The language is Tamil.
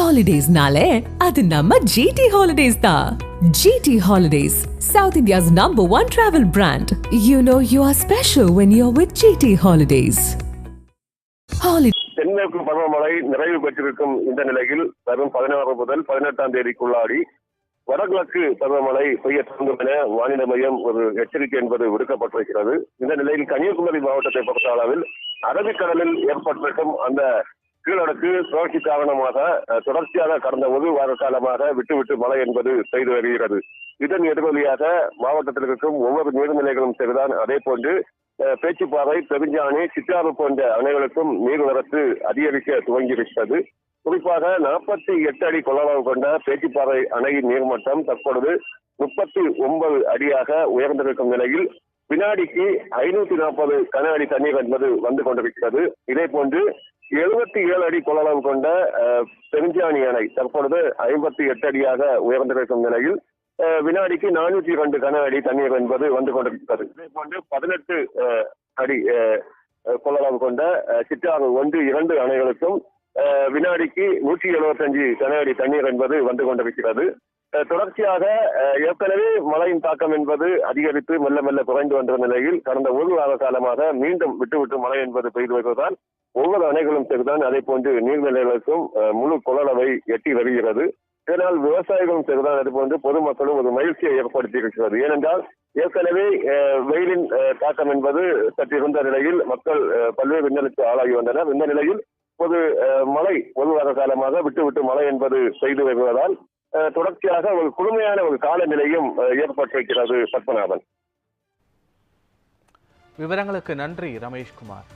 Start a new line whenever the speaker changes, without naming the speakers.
ஹாலிடேஸ்னாலே அது நம்ம ஜிடி ஹாலிடேஸ் தான் GT holidays South India's number one travel brand you know you are special when you are with GT holidays holiday
தென்மேற்கு பருவமழை நிறைவு பெற்றிருக்கும் இந்த நிலையில் வரும் பதினாறு முதல் பதினெட்டாம் தேதிக்குள்ளாடி வடகிழக்கு பருவமழை பெய்ய தொடங்கும் என வானிலை மையம் ஒரு எச்சரிக்கை என்பது விடுக்கப்பட்டிருக்கிறது. இந்த நிலையில் கன்னியாகுமரி மாவட்டத்தை பொறுத்த அளவில் அரபிக்கடலில் ஏற்பட்டிருக்கும் அந்த கீழடுக்கு சுழற்சி காரணமாக தொடர்ச்சியாக கடந்த ஒரு வார காலமாக விட்டு விட்டு மழை என்பது பெய்து வருகிறது. இதன் எதிரொலியாக மாவட்டத்தில் இருக்கும் ஒவ்வொரு நீர்நிலைகளும் சரிதான். அதே போன்று பேச்சுப்பாறை பெருஞ்சாணி சித்தாறு போன்ற அணைகளுக்கும் நீர்வரத்து அதிகரிக்க துவங்கியிருக்கிறது. குறிப்பாக நாற்பத்தி எட்டு அடி கொள்ளளவு கொண்ட பேச்சுப்பாறை அணையின் நீர்மட்டம் தற்பொழுது முப்பத்தி ஒன்பது அடியாக உயர்ந்திருக்கும் நிலையில் வினாடிக்கு ஐநூத்தி நாற்பது கன அடி தண்ணீர் என்பது வந்து கொண்டிருக்கிறது. இதே போன்று எழுபத்தி ஏழு அடி கொள்ளளவு கொண்ட பெருஞ்சாணி அணை தற்பொழுது ஐம்பத்தி எட்டு அடியாக உயர்ந்திருக்கும் நிலையில் வினாடிக்கு நானூற்றி இரண்டு கன அடி தண்ணீர் என்பது வந்து கொண்டிருக்கிறது. இதே போன்று பதினெட்டு அஹ், அடி அஹ், கொள்ளளவு கொண்ட சிற்றாறு ஒன்று இரண்டு அணைகளுக்கும் அஹ், வினாடிக்கு நூற்றி எழுபத்தஞ்சு கன அடி தண்ணீர் என்பது வந்து கொண்டிருக்கிறது. தொடர்ச்சியாக ஏற்கனவே மழையின் தாக்கம் என்பது அதிகரித்து மெல்ல மெல்ல குறைந்து வந்த நிலையில் கடந்த ஒரு வார காலமாக மீண்டும் விட்டுவிட்டு மழை என்பது பெய்து வருவதால் ஒவ்வொரு அணைகளும் சரிதான் அதே போன்று நீர்நிலைகளுக்கும் முழு கொள்ளளவை எட்டி வருகிறது. இதனால் விவசாயிகளும் சரிதான் அது போன்று பொதுமக்களும் ஒரு மகிழ்ச்சியை ஏற்படுத்தி இருக்கிறது ஏனென்றால் ஏற்கனவே வெயிலின் தாக்கம் என்பது சற்று இருந்த நிலையில் மக்கள் பல்வேறு இன்னலுக்கு ஆளாகி வந்தனர். இந்த நிலையில் பொது மழை ஒரு வார காலமாக விட்டு விட்டு மழை என்பது செய்து வருவதால் தொடர்ச்சியாக ஒரு குளுமையான ஒரு காலநிலையும் ஏற்பட்டிருக்கிறது பத்மநாபன்.
விவரங்களுக்கு நன்றி ரமேஷ்குமார்.